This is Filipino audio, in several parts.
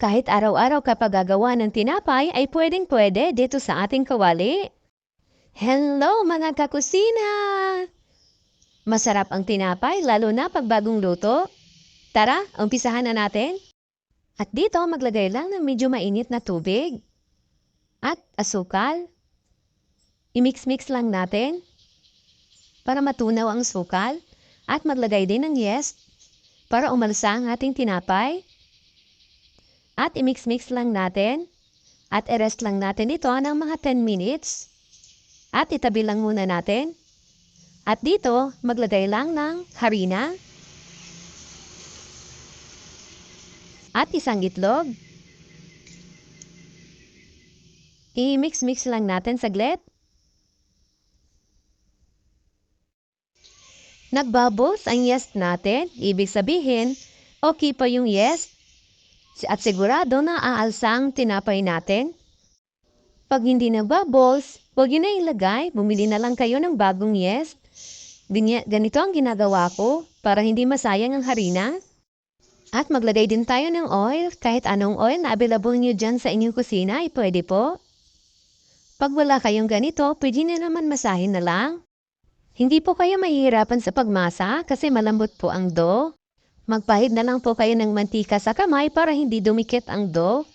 Kahit araw-araw kapag gagawa ng tinapay ay pwedeng-pwede dito sa ating kawali. Hello mga kakusina! Masarap ang tinapay lalo na pag bagong luto. Tara, umpisahan na natin. At dito maglagay lang ng medyo mainit na tubig. At asukal. I-mix-mix lang natin para matunaw ang sukal. At maglagay din ng yeast para umalsa ang ating tinapay. At i-mix-mix lang natin. At i-rest lang natin ito ng mga 10 minutes. At itabi lang muna natin. At dito, maglagay lang ng harina. At isang itlog. I-mix-mix lang natin saglit. Nagbubbles ang yeast natin. Ibig sabihin, okay pa yung yeast. At sigurado na aalsa ang tinapay natin. Pag hindi nagbubbles, huwag yun na ilagay. Bumili na lang kayo ng bagong yeast. Ganito ang ginagawa ko para hindi masayang ang harina. At maglagay din tayo ng oil. Kahit anong oil na available nyo dyan sa inyong kusina, ay pwede po. Pag wala kayong ganito, pwede na naman masahin na lang. Hindi po kayo mahihirapan sa pagmasa kasi malambot po ang dough. Magpahid na lang po kayo ng mantika sa kamay para hindi dumikit ang dough.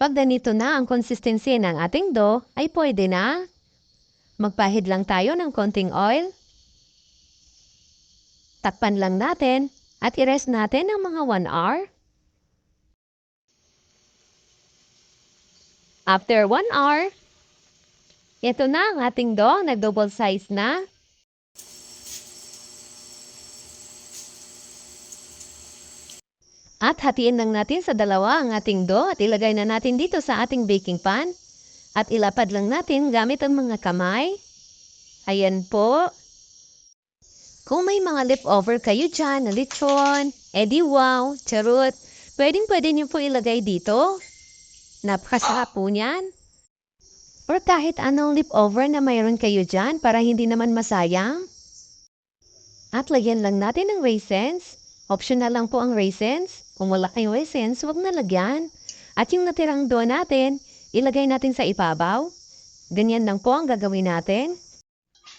Pag ganito na ang consistency ng ating dough, ay pwede na. Magpahid lang tayo ng konting oil. Takpan lang natin at i-rest natin ng mga 1 hour. After 1 hour, ito na ang ating dough, nag-double size na. At hatiin lang natin sa dalawa ang ating dough at ilagay na natin dito sa ating baking pan. At ilapad lang natin gamit ang mga kamay. Ayan po. Kung may mga leftover kayo dyan na lechon, edi wow, charot, pwedeng pwede niyo po ilagay dito. Napakasarap po niyan. Or kahit anong leftover na mayroon kayo dyan para hindi naman masayang. At lagyan lang natin ng raisins. Optional lang po ang raisins. Kung wala kayong raisins, huwag na lagyan. At yung natirang dough natin, ilagay natin sa ibabaw. Ganyan lang po ang gagawin natin.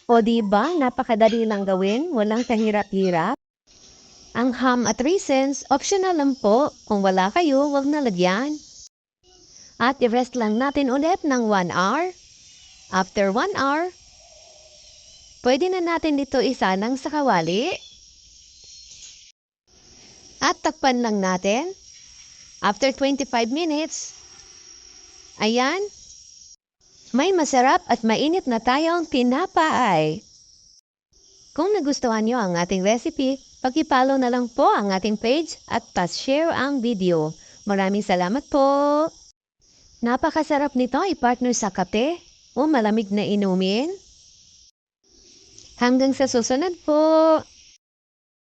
O di ba, napakadali lang gawin, walang kahirap-hirap. Ang ham at raisins, optional lang po. Kung wala kayo, huwag na lagyan. At i-rest lang natin ulit ng 1 hour. After 1 hour, pwede na natin dito isanang sa kawali. At takpan lang natin. After 25 minutes, ayan, may masarap at mainit na tayong tinapay. Kung nagustuhan nyo ang ating recipe, pag-follow na lang po ang ating page at pas-share ang video. Maraming salamat po! Napakasarap nito i-partner sa kape o malamig na inumin. Hanggang sa susunod po!